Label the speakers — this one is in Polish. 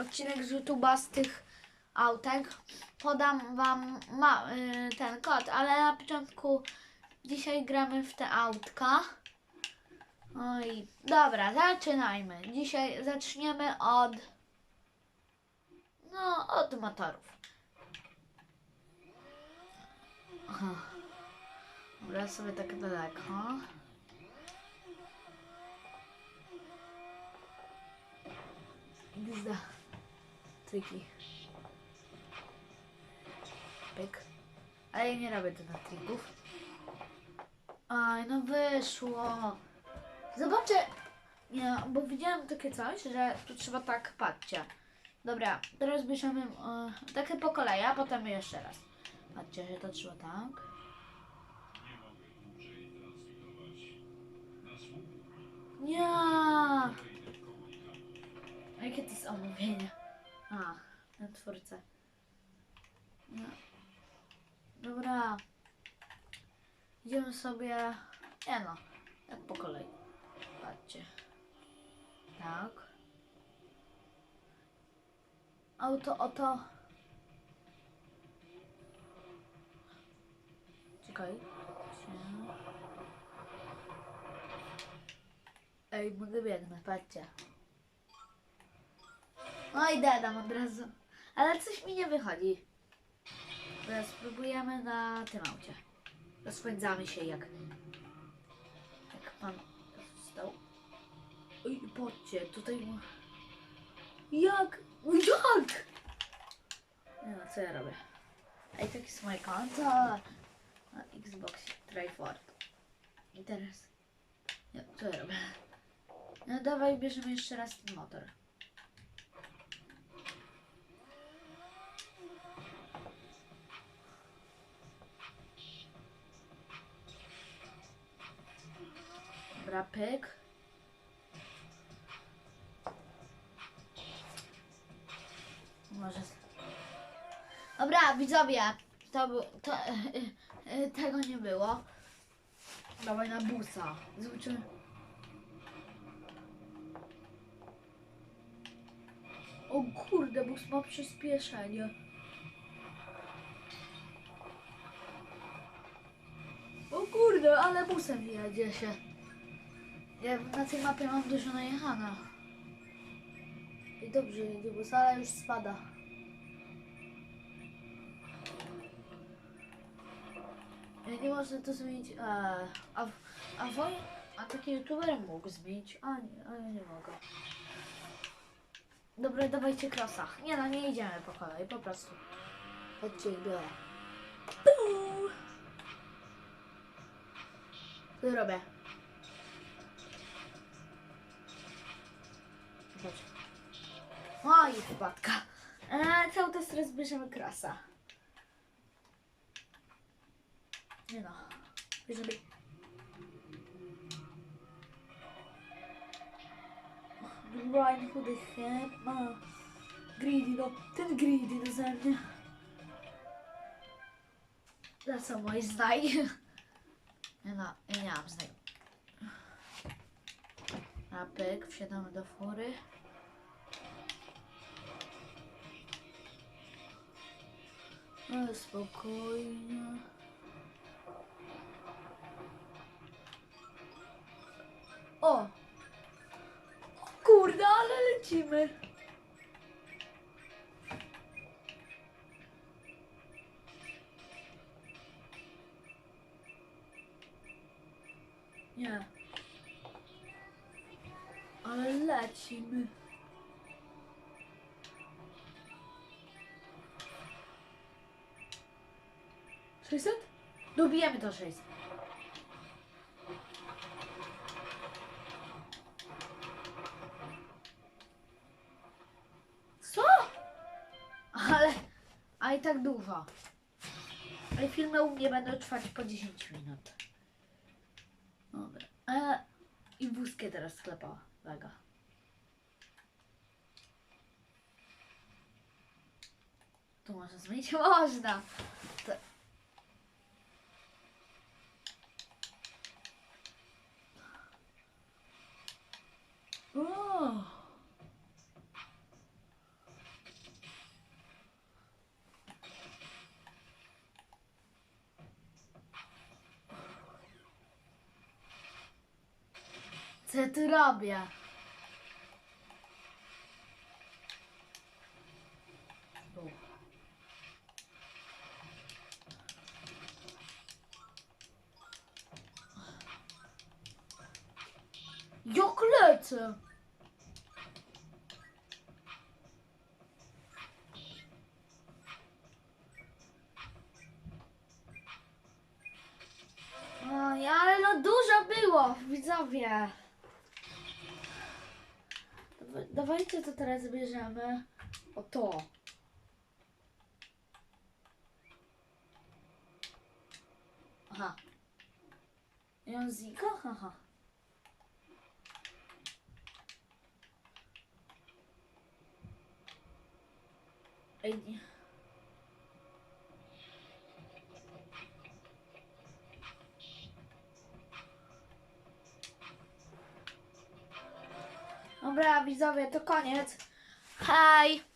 Speaker 1: Odcinek z YouTube'a z tych autek. Podam wam y, ten kod, ale na początku dzisiaj gramy w te autka. Oj, dobra, zaczynajmy. Dzisiaj zaczniemy od no, od motorów. Dobra, sobie tak daleko. Gzda. Triki. Pyk. Ale ja nie robię tu na trików. Aj, no wyszło. Zobaczę. Nie, bo widziałem takie coś, że tu trzeba tak, patrzcie. Dobra, teraz bierzemy e, takie po kolei, a potem jeszcze raz. Patrzcie, że to trzeba tak. Nie. A jakie to jest omówienie? A, na twórcę. No. Dobra. Idziemy sobie. Nie no, tak po kolei. Patrzcie. Tak. Auto, oto. Czekaj. Ej, mogę biegnę, patrzcie. No i dadam od razu. Ale coś mi nie wychodzi. Teraz spróbujemy na tym aucie. Rozpędzamy się jak... Jak pan stał. Oj, patrzcie, tutaj... Jak? Jak? Nie no, co ja robię? Ej, takie jest moje konto na Xbox Triforce. I teraz... Nie, co ja robię? No dawaj, bierzemy jeszcze raz ten motor. Dobra. Może. Dobra, widzowie, to, to tego nie było. Dawaj na busa. Zobaczymy. O kurde, bus ma przyspieszenie. O kurde, ale busem jedzie się. Ja na tej mapie mam dużo najechane. I dobrze bus, ale już spada. Ja nie można to zmienić. E, a, a, woj, a taki youtuber mógł zmienić. A a ja nie mogę. Dobra, dawajcie krosa. Nie no, nie idziemy po kolei, po prostu. Chodźcie i biorę. Co robię? Chodź. O wpadka. Eee, cały to teraz bierzemy krasa. Nie no. Bierzemy... Brian heck ma... Greedy, no. Ten greedy no ze mnie. Za co mój znaj? Nie no, ja nie mam znaj. A pyk, wsiadamy do fury. Spokojnie. O! Kurde, ale lecimy. Nie. Ale lecimy. Sześćset? Dobijemy to 600. Co? Ale, a i tak dużo. Ale filmy u mnie będą trwać po 10 minut. Dobra. E, I wózkę teraz sklepała. Uwaga. Tu można zmienić? Można. To... O! Co ja tu robię? Jak lecę? Oj, ale no dużo było, widzowie. Dawa- Dawajcie to teraz bierzemy. O to. Aha. Języka? Aha. Ej, nie. Dobra, widzowie, to koniec. Hej!